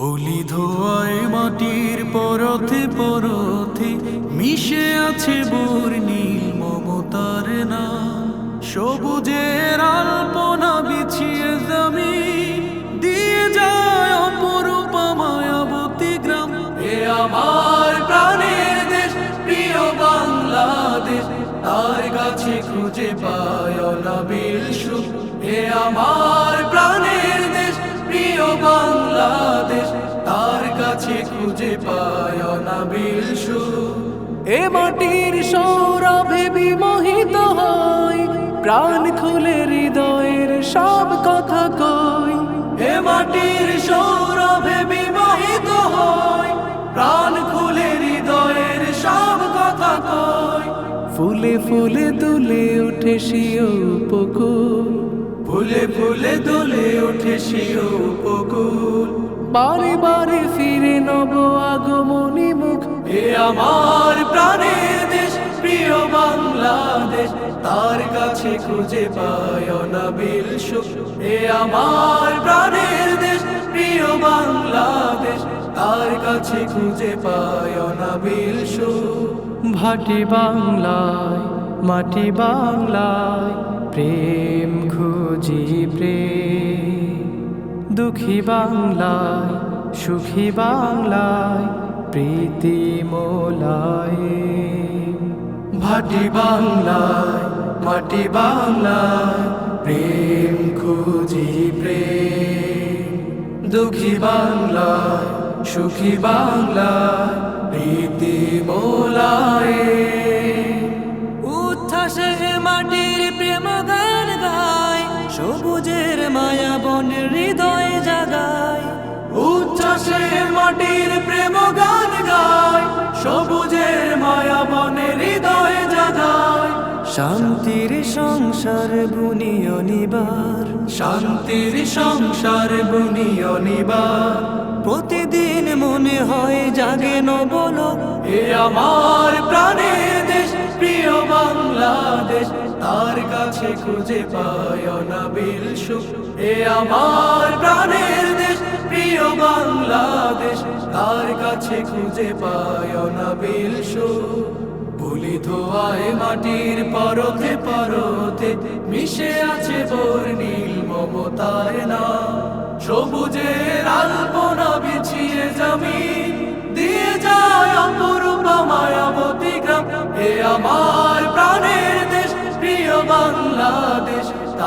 পলি ধোয়ায় মাটির পরথে পরথে মিশে আছে বোর নীল মমতার নাম। সবুজের আলপনা বিছিয়ে জমি দিয়ে যায় অপরূপ মায়াবতী গ্রাম। এ আমার প্রাণের দেশ, প্রিয় বাংলাদেশ, তার কাছে খুঁজে পায় অনাবিল সুখ। এ আমার প্রাণের খুঁজে পায় অনাবিল এ মাটির সৌরভে বিমোহিত হয় প্রাণ খুলে হৃদয়ের সব কথা কই। এ মাটির সৌরভে বিমোহিত হয় প্রাণ খুলে হৃদয়ের সব কথা কই। ফুলে ফুলে দুলে উঠে শিও উপকূল ফুলে ফুলে দুলে উঠে শিও উপকূল বারে বারে এ আমার প্রাণের দেশ, প্রিয় বাংলাদেশ, তার কাছে খুঁজে পায় অনাবিল সুখ। এ আমার প্রাণের দেশ, প্রিয় বাংলাদেশ, তার কাছে খুঁজে পায় অনাবিল সুখ। ভাটি বাংলায়, মাটি বাংলায়, প্রেম খুঁজি প্রেম। দুঃখী বাংলায়, সুখী বাংলায় প্রীতি মোলায়। ভাটি বাংলায় মাটি বাংলায় প্রেম খুঁজি প্রেম। দুঃখী বাংলায় সুখী বাংলায় প্রীতি মোলায়। উচ্ছ্বাসে মাটির প্রেম গান গায় সবুজের মায়া বনের হৃদয় মাটির প্রেম গান গায়, সবুজের মায়া বনের হৃদয় জাগায়। শান্তির সংসার বুনিয় নিবার, শান্তির সংসার বুনিয় নিবার। প্রতিদিন মনে হয় জাগে নবলোক, এ আমার প্রাণের দেশ, প্রিয় বাংলাদেশ। তার কাছে খুঁজে পায় অনাবিল সুখ, এ আমার প্রাণের প্রিয় বাংলাদেশ তার কাছে খুঁজে পায় অনাবিল সুখ বলি ধোয়ায় মাটির পরতে পরতে মিশে আছে বোর নীল মমতার নাম। সবুজের আলপনা বিছিয়ে জমিন, দিয়ে যায় অপরূপ মায়াবতী গ্রাম। এ আমার প্রাণের দেশ, প্রিয় বাংলাদেশ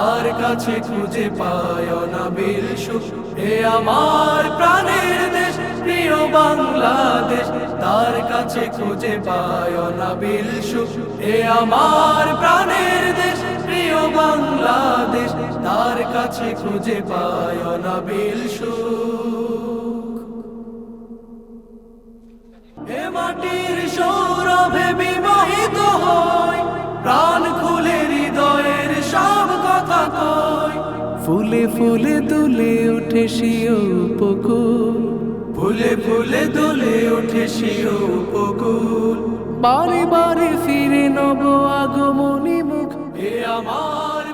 তার কাছে খুঁজে পায় অনাবিল সুখ। এ আমার প্রাণের দেশ, প্রিয় বাংলাদেশ, তার কাছে খুঁজে পায় অনাবিল সুখ। এ আমার প্রাণের দেশ, প্রিয় বাংলাদেশ, তার কাছে খুঁজে পায় অনাবিল সুখ। এ মাটির সৌরভে বিবাহিত হয়, প্রাণ ফুলে ফুলে দুলে উঠে শিও উপকূল। ফুলে ফুলে দুলে উঠে শিও উপকূল। বারে বারে ফিরে নব আগমনী মুখ। হে আমার